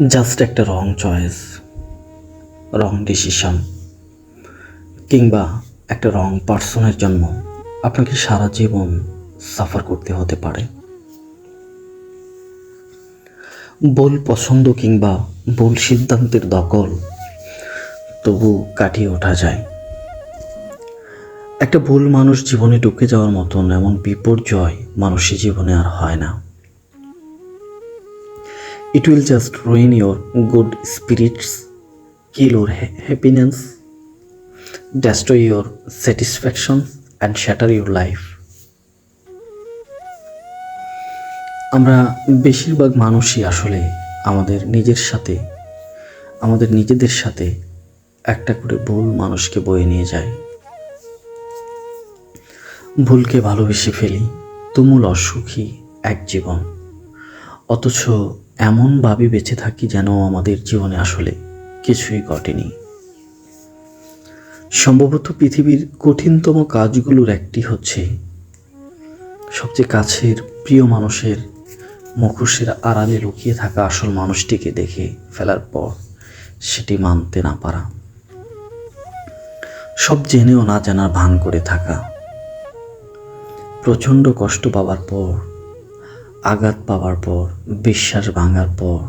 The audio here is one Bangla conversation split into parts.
জাস্ট একটা রং চয়েস রং ডিসিশন কিংবা একটা রং পার্সনের জন্য আপনাকে সারা জীবন সাফার করতে হতে পারে। ভুল পছন্দ কিংবা ভুল সিদ্ধান্তের দখল তবু কাটিয়ে ওঠা যায়। একটা ভুল মানুষ জীবনে ঢুকে যাওয়ার মতন এমন বিপর্যয় মানুষের জীবনে আর হয় না। It will just ruin your good spirits, kill your ha- happiness, destroy your satisfaction, and shatter your life. আমরা বেশিরভাগ মানুষই আসলে আমাদের নিজের সাথে আমাদের নিজেদের সাথে একটা করে ভুল মানুষকে বয়ে নিয়ে যায় ভুলকে ভালোবেসে ফেলি তুমুল অসুখী এক জীবন অথচ এমনভাবে বেঁচে থাকি যেন আমাদের জীবনে আসলে কিছুই ঘটেনি। সম্ভবত পৃথিবীর কঠিনতম কাজগুলোর একটি হচ্ছে সবচেয়ে কাছের প্রিয় মানুষের মুখোশের আড়ালে লুকিয়ে থাকা আসল মানুষটিকে দেখে ফেলার পর সেটি মানতে না পারা। সব জেনেও না জানার ভান করে থাকা। প্রচণ্ড কষ্ট পাওয়ার পর আঘাত পাওয়ার পর, বিশ্বাস ভাঙার পর,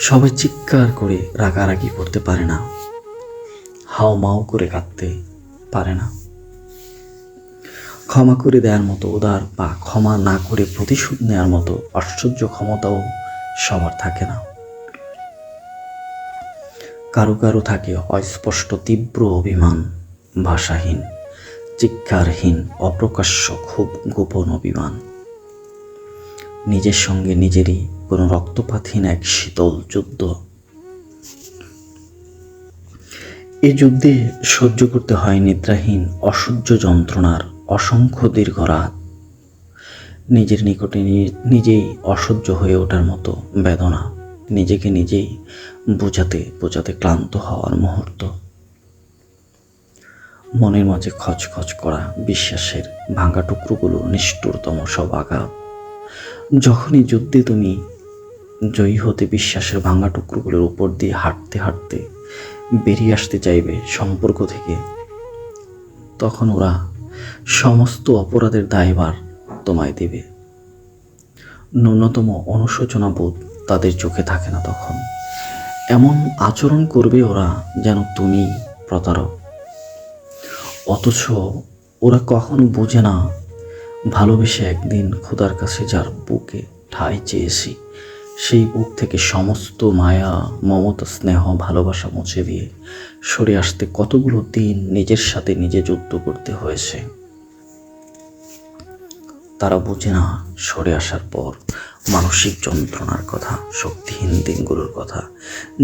সবাই চিৎকার করে রাগারাগি করতে পারে না। হাও মাও করে কাঁদতে পারে না। ক্ষমা করে দেওয়ার মতো উদার বা ক্ষমা না করে প্রতিশোধ নেওয়ার মতো আশ্চর্য ক্ষমতাও সবার থাকে না। কারও কারও থাকে অস্পষ্ট তীব্র অভিমান, ভাষাহীন, চিৎকারহীন, অপ্রকাশ্য, খুব গোপন অভিমান। নিজের সঙ্গে নিজেরই কোনো রক্তপাতহীন এক শীতল যুদ্ধ। এ যুদ্ধে সহ্য করতে হয় নিদ্রাহীন, অসহ্য যন্ত্রণার অসংখ্য দীর্ঘ রাত নিজের নিকটে নিজেই অসহ্য হয়ে ওঠার মতো বেদনা নিজেকে নিজেই বোঝাতে বোঝাতে ক্লান্ত হওয়ার মুহূর্ত। মনের মাঝে খচখচ করা বিশ্বাসের ভাঙা টুকরোগুলো নিষ্ঠুরতম সব আঘাত। যখনই যুদ্ধে তুমি জয়ী হতে বিশ্বাসের ভাঙা টুকরোগুলোর উপর দিয়ে হাঁটতে হাঁটতে বেরিয়ে আসতে চাইবে সম্পর্ক থেকে, তখন ওরা সমস্ত অপরাধের দায়ভার তোমায় দেবে। ন্যূনতম অনুশোচনা বোধ তাদের চোখে থাকে না তখন। এমন আচরণ করবে ওরা যেন তুমি প্রতারক। অথচ ওরা কখনো বোঝে না ভালোবেসে একদিন খোদার কাছে যার বুকে ঠাই চেয়েছি, সেই বুক থেকে সমস্ত মায়া, মমতা, স্নেহ, ভালোবাসা মুছে দিয়ে সরে আসতে কতগুলো দিন নিজের সাথে নিজে যুদ্ধ করতে হয়েছে। তারা বোঝে না সরে আসার পর মানসিক যন্ত্রণার কথা, শক্তিহীন দিনগুলোর কথা,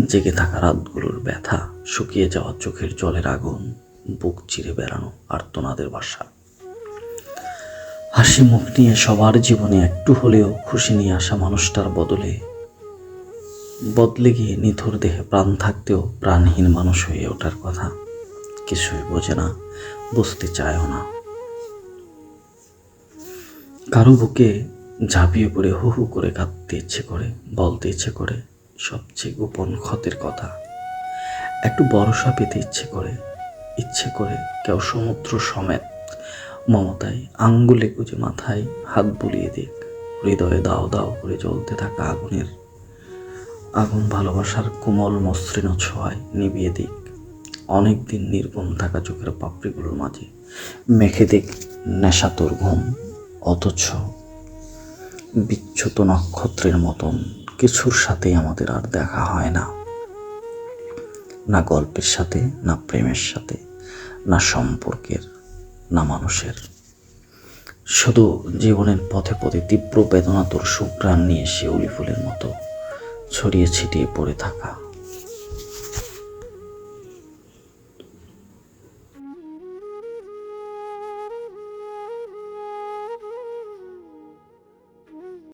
জেগে থাকা রাতগুলোর ব্যথা, শুকিয়ে যাওয়া চোখের জলের আগুন, বুক চিরে বেড়ানো আর্তনাদের বাসা। হাসি মুখ নিয়ে সবার জীবনে একটু হলেও খুশি নিয়ে আসা মানুষটার বদলে। বদলে গিয়ে নিথর দেহে প্রাণ থাকতেও প্রাণহীন মানুষ হয়ে ওঠার কথা কিছুই বোঝে না, বুঝতে চায়ও না। কারও বুকে ঝাঁপিয়ে পড়ে হু হু করে কাঁদতে ইচ্ছে করে, বলতে ইচ্ছে করে, সবচেয়ে গোপন ক্ষতের কথা। একটু ভরসা পেতে ইচ্ছে করে ইচ্ছে করে কেউ সমুদ্র সমেত মমতায়, আঙ্গুলে গুজে মাথায় হাত বুলিয়ে দিক। হৃদয়ে দাও দাও করে জ্বলতে থাকা আগুনের। আগুন ভালোবাসার কোমল মসৃণ ছোঁয়ায় নিবিয়ে দিক। অনেক দিন নির্গুণ থাকা চোখের পাপড়িগুলোর মাঝে মেখে দিক নেশাতর ঘুম। অথচ বিচ্ছুত নক্ষত্রের মতন কিছুর সাথেই আমাদের আর দেখা হয় না। না গল্পের সাথে, না প্রেমের সাথে, না সম্পর্কের না মানুষের। শুধু জীবনের পথে পথে তীব্র বেদনা তোর সুগ্রাণ নিয়ে শিউলি ফুলের মতো ছড়িয়ে ছিটিয়ে পড়ে থাকা।